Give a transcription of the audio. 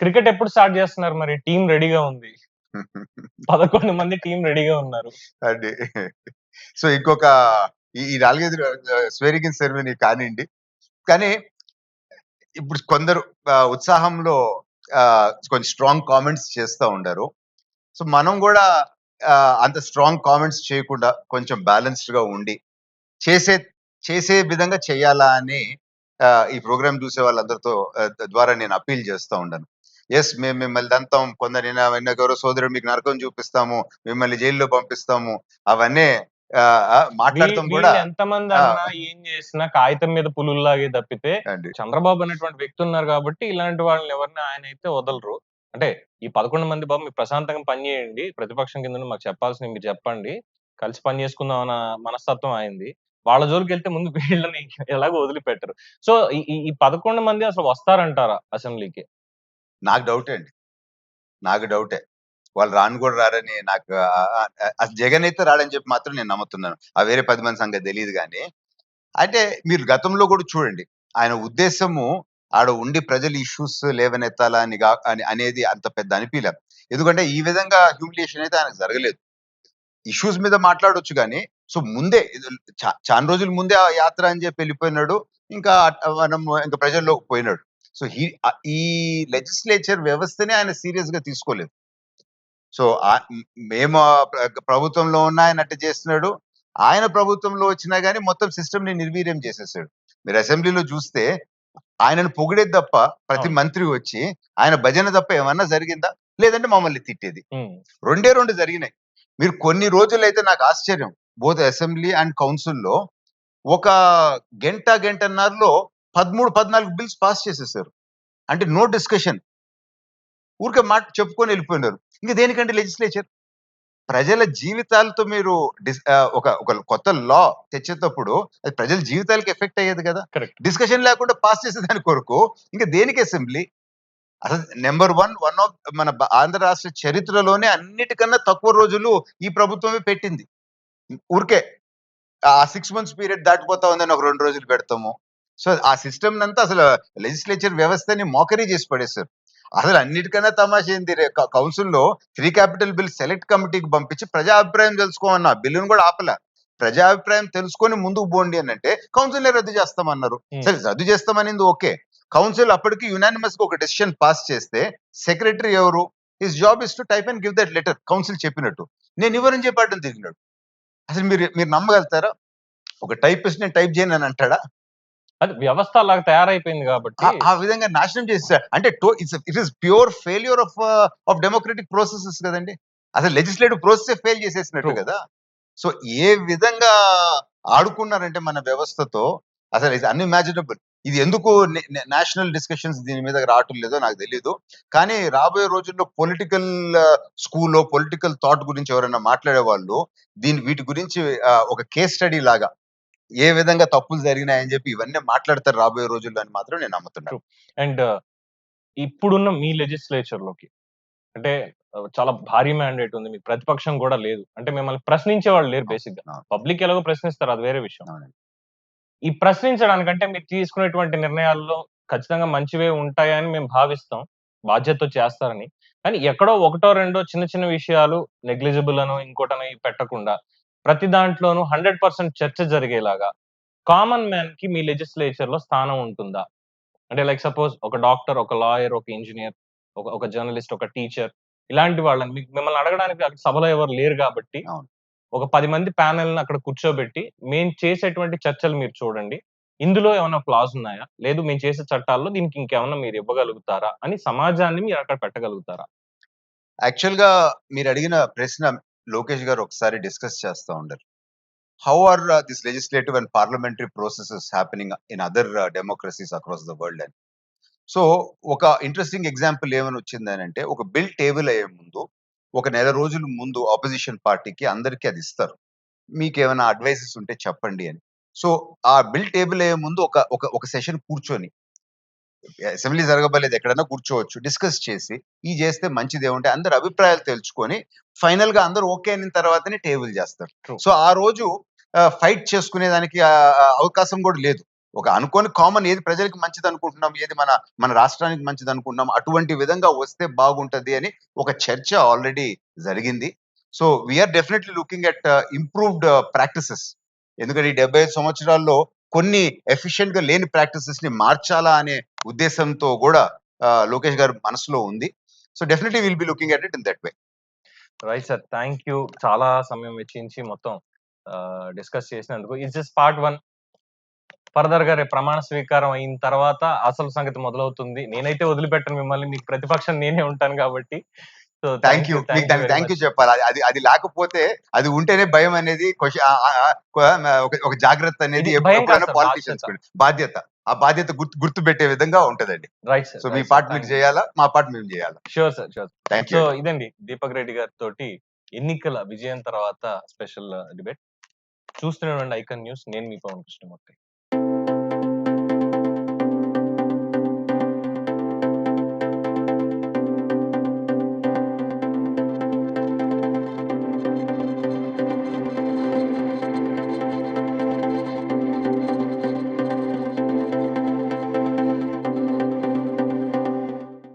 Cricket ఎప్పుడు start చేస్తున్నారు మరి? టీం రెడీగా ఉంది. పదకొండు మంది టీం రెడీగా ఉన్నారు. అండి. సో ఇంకొక ఈ నాలుగైదు స్వేరికిన్ సెరమనీ కానివ్వండి. కానీ ఇప్పుడు కొందరు ఉత్సాహంలో ఆ, కొంచెం స్ట్రాంగ్ కామెంట్స్ చేస్తూ ఉండరు. సో మనం కూడా అంత స్ట్రాంగ్ కామెంట్స్ చేయకుండా కొంచెం బ్యాలెన్స్డ్గా ఉండి చేసే చేసే విధంగా చేయాలా అని ఈ ప్రోగ్రామ్ చూసే వాళ్ళందరితో ద్వారా నేను అప్పీల్ చేస్తూ ఉండను. ఎస్ మేము మిమ్మల్ని దంతాం కొందరు గౌరవ సోదరుడు మీకు నరకం చూపిస్తాము మిమ్మల్ని జైల్లో పంపిస్తాము అవన్నీ వీ- కూడా ఎంతమంది ఏం చేసినా కాగితం మీద పులుల్లాగే తప్పితే చంద్రబాబు అనేటువంటి వ్యక్తి ఉన్నారు కాబట్టి ఇలాంటి వాళ్ళని ఎవరిని ఆయన అయితే వదలరు. అంటే ఈ పదకొండు మంది బాబు మీరు ప్రశాంతంగా పని చేయండి ప్రతిపక్షం కింద మాకు చెప్పాల్సింది మీరు చెప్పండి కలిసి పని చేసుకుందాం అన్న మనస్తత్వం అయింది వాళ్ళ జోలికి వెళ్తే ముందు వీళ్ళని ఎలాగో వదిలిపెట్టరు. సో ఈ పదకొండు మంది అసలు వస్తారంటారా అసెంబ్లీకి? నాకు డౌటే అండి. నాకు డౌటే. వాళ్ళు రాను కూడా రారని నాకు అసలు జగన్ అయితే రాడని చెప్పి మాత్రం నేను నమ్ముతున్నాను. ఆ వేరే పది మంది సంగతి తెలియదు కానీ. అంటే మీరు గతంలో కూడా చూడండి. ఆయన ఉద్దేశము ఆడ ఉండి ప్రజలు ఇష్యూస్ లేవనెత్తాలా అని అనేది అంత పెద్ద అనిపించలే ఎందుకంటే ఈ విధంగా హ్యూమిలియేషన్ అయితే ఆయనకు జరగలేదు. ఇష్యూస్ మీద మాట్లాడొచ్చు కానీ సో ముందే ఇది చా- చాలా రోజుల ముందే ఆ యాత్ర అని చెప్పి వెళ్ళిపోయినాడు. ఇంకా మనం ఇంకా ప్రజల్లోకి పోయినాడు. సో ఈ ఈ లెజిస్లేచర్ వ్యవస్థని ఆయన సీరియస్గా తీసుకోలేదు. సో మేము ప్రభుత్వంలో ఉన్న ఆయన అట్ట చేస్తున్నాడు. ఆయన ప్రభుత్వంలో వచ్చినా గానీ మొత్తం సిస్టమ్ని నిర్వీర్యం చేసేసాడు. మీరు అసెంబ్లీలో చూస్తే ఆయనను పొగిడేది తప్ప ప్రతి. మంత్రి వచ్చి ఆయన భజన తప్ప ఏమన్నా జరిగిందా? లేదంటే మమ్మల్ని తిట్టేది. రెండే రెండు జరిగినాయి. మీరు కొన్ని రోజులైతే నాకు ఆశ్చర్యం. బోత్ అసెంబ్లీ అండ్ కౌన్సిల్లో ఒక గంట గంటన్నరలో పదమూడు పద్నాలుగు బిల్స్ పాస్ చేసేసారు. అంటే నో డిస్కషన్ ఊరికే మాట చెప్పుకొని వెళ్ళిపోయినారు. ఇంకా దేనికంటే లెజిస్లేచర్ ప్రజల జీవితాలతో మీరు ఒక ఒక కొత్త లా తెచ్చేటప్పుడు అది ప్రజల జీవితాలకి ఎఫెక్ట్ అయ్యేది కదా. డిస్కషన్ లేకుండా పాస్ చేసేదాని కొరకు ఇంకా దేనికి అసెంబ్లీ అసలు నెంబర్ వన్ వన్ ఆఫ్ మన ఆంధ్ర రాష్ట్ర చరిత్రలోనే అన్నిటికన్నా తక్కువ రోజులు ఈ ప్రభుత్వమే పెట్టింది. ఊరికే ఆ సిక్స్ మంత్స్ పీరియడ్ దాటిపోతా ఉందని ఒక రెండు రోజులు పెడతాము. సో ఆ సిస్టమ్ అంతా అసలు లెజిస్లేచర్ వ్యవస్థని మోకరీ చేసి పడేశారు. అసలు అన్నిటికన్నా తమాషా ఏంది? కౌన్సిల్లో త్రీ క్యాపిటల్ బిల్ సెలెక్ట్ కమిటీకి పంపించి ప్రజా అభిప్రాయం తెలుసుకోమన్న బిల్లును కూడా ఆపల. ప్రజా అభిప్రాయం తెలుసుకొని ముందుకు పోండి అని అంటే కౌన్సిల్ రద్దు చేస్తామన్నారు. సరే రద్దు చేస్తామనింది ఓకే. కౌన్సిల్ అప్పటికి యునానిమస్గా ఒక డెసిషన్ పాస్ చేస్తే సెక్రటరీ ఎవరు? His job is to type and give that letter. Council చెప్పినట్టు. నేను ఇవ్వరని చెప్పాడని తిరిగినాడు? అసలు మీరు మీరు నమ్మగలుగుతారా? ఒక టైపిస్ట్ నేను టైప్ చేయను అని అంటాడా? అది వ్యవస్థ అలాగ తయారైపోయింది కాబట్టి ఆ- విధంగా నాశనం చేస్తారు అంటే it is pure failure of of democratic processes కదండి. అసలు లెజిస్లేటివ్ ప్రాసెస్ ఫెయిల్ చేసేసినట్టు. కదా. సో ఏ విధంగా ఆడుకున్నారంటే మన వ్యవస్థతో అసలు ఇది అన్ఇమాజినబుల్ ఇది ఎందుకు నేషనల్ డిస్కషన్స్ దీని మీద రావటం లేదో నాకు తెలియదు కానీ రాబోయే రోజుల్లో పొలిటికల్ స్కూల్లో పొలిటికల్ థాట్ గురించి ఎవరైనా మాట్లాడే వాళ్ళు దీని వీటి గురించి ఆ, ఒక కేస్ స్టడీ లాగా ఏ విధంగా తప్పులు జరిగినాయని చెప్పి ఇవన్నీ మాట్లాడతారు రాబోయే రోజుల్లో అని మాత్రం నేను నమ్ముతున్నాను. అండ్ ఇప్పుడున్న మీ లెజిస్లేచర్లోకి అంటే చాలా భారీ మ్యాండేట్ ఉంది. మీకు ప్రతిపక్షం కూడా లేదు. అంటే మిమ్మల్ని ప్రశ్నించే వాళ్ళు లేరు బేసిక్గా. పబ్లిక్ ఎలాగో ప్రశ్నిస్తారు అది వేరే విషయం. ఈ ప్రశ్నించడానికంటే మీరు తీసుకునేటువంటి నిర్ణయాల్లో ఖచ్చితంగా మంచివే ఉంటాయని మేము భావిస్తాం. బాధ్యతతో చేస్తారని. కానీ ఎక్కడో ఒకటో రెండో చిన్న చిన్న విషయాలు నెగ్లిజిబుల్ అనో ఇంకోటనో పెట్టకుండా ప్రతి దాంట్లోనూ హండ్రెడ్ పర్సెంట్ చర్చ జరిగేలాగా కామన్ మ్యాన్కి మీ లెజిస్లేచర్లో స్థానం ఉంటుందా? అంటే లైక్ సపోజ్ ఒక డాక్టర్ ఒక లాయర్ ఒక ఇంజనీర్ ఒక ఒక జర్నలిస్ట్ ఒక టీచర్ ఇలాంటి వాళ్ళని మీకు మిమ్మల్ని అడగడానికి అక్కడ సభలో ఎవరు లేరు కాబట్టి. ఒక పది మంది ప్యానెల్ అక్కడ కూర్చోబెట్టి మేము చేసేటువంటి చర్చలు మీరు చూడండి. ఇందులో ఏమైనా ఫ్లాస్ ఉన్నాయా? లేదు మేము చేసే చట్టాల్లో దీనికి ఇంకేమైనా మీరు ఇవ్వగలుగుతారా? అని సమాజాన్ని మీరు అక్కడ పెట్టగలుగుతారా? యాక్చువల్గా మీరు అడిగిన ప్రశ్న లోకేష్ గారు ఒకసారి డిస్కస్ చేస్తూ ఉండరు how are this legislative and parliamentary processes happening in other democracies across the world అని సో ఒక ఇంట్రెస్టింగ్ ఎగ్జాంపుల్ ఏమని వచ్చింది అని అంటే ఒక బిల్ టేబుల్ అయ్యే ముందు ఒక నెల రోజుల ముందు ఆపోజిషన్ పార్టీకి అందరికీ అది ఇస్తారు. మీకు ఏమైనా అడ్వైసెస్ ఉంటే చెప్పండి అని. సో ఆ బిల్ టేబుల్ అయ్యే ముందు ఒక ఒక ఒక సెషన్ కూర్చొని అసెంబ్లీ జరగబలేదు ఎక్కడైనా కూర్చోవచ్చు డిస్కస్ చేసి ఈ చేస్తే మంచిది ఏముంటే అందరు అభిప్రాయాలు తెలుసుకొని ఫైనల్గా అందరూ ఓకే అయిన తర్వాతనే టేబుల్ చేస్తారు. సో ఆ రోజు ఫైట్ చేసుకునే దానికి అవకాశం కూడా లేదు. ఒక అనుకోని కామన్ ఏది ప్రజలకు మంచిది అనుకుంటున్నాం ఏది మన మన రాష్ట్రానికి మంచిది అనుకుంటున్నాం అటువంటి విధంగా వస్తే బాగుంటది అని ఒక చర్చ ఆల్రెడీ జరిగింది. So we are definitely looking at improved practices ఎందుకంటే ఈ డెబ్బై ఐదు సంవత్సరాల్లో కొన్ని ఎఫిషియెంట్గా లేని ప్రాక్టీసెస్ని మార్చాలా అనే ఉద్దేశంతో కూడా లోకేష్ గారు మనసులో ఉంది. So definitely will be looking at it in that way right sir thank you చాలా సమయం వెచ్చించి మొత్తం డిస్కస్ చేసినందుకు. ఇట్స్ జస్ట్ పార్ట్ వన్ ఫర్దర్గా రేపు ప్రమాణ స్వీకారం అయిన తర్వాత అసలు సంగతి మొదలవుతుంది. నేనైతే వదిలిపెట్టను మిమ్మల్ని. మీకు ప్రతిపక్షం నేనే ఉంటాను కాబట్టి. సో థ్యాంక్ యూ మీకు దానికి థ్యాంక్ యూ చెప్పాలి. అది- అది లేకపోతే అది ఉంటేనే భయం అనేది ఒక ఒక జాగ్రత్త అనేది ఎప్పుడైనా పాలిటిషియన్స్ బాధ్యత. ఆ బాధ్యత గుర్తు గుర్తు పెట్టే విధంగా ఉంటదండి. రైట్ సో మీ పార్ట్ మీరు చేయాలా? మా పార్ట్ మేము చేయాలా? Sure sir sure so you ఇదండి దీపక్ రెడ్డి గారితో ఎన్నికల విజయం తర్వాత స్పెషల్ డిబేట్. చూస్తూనే ఉండండి ఐకన్ న్యూస్ నేను మీ పవన్ కృష్ణమూర్తి.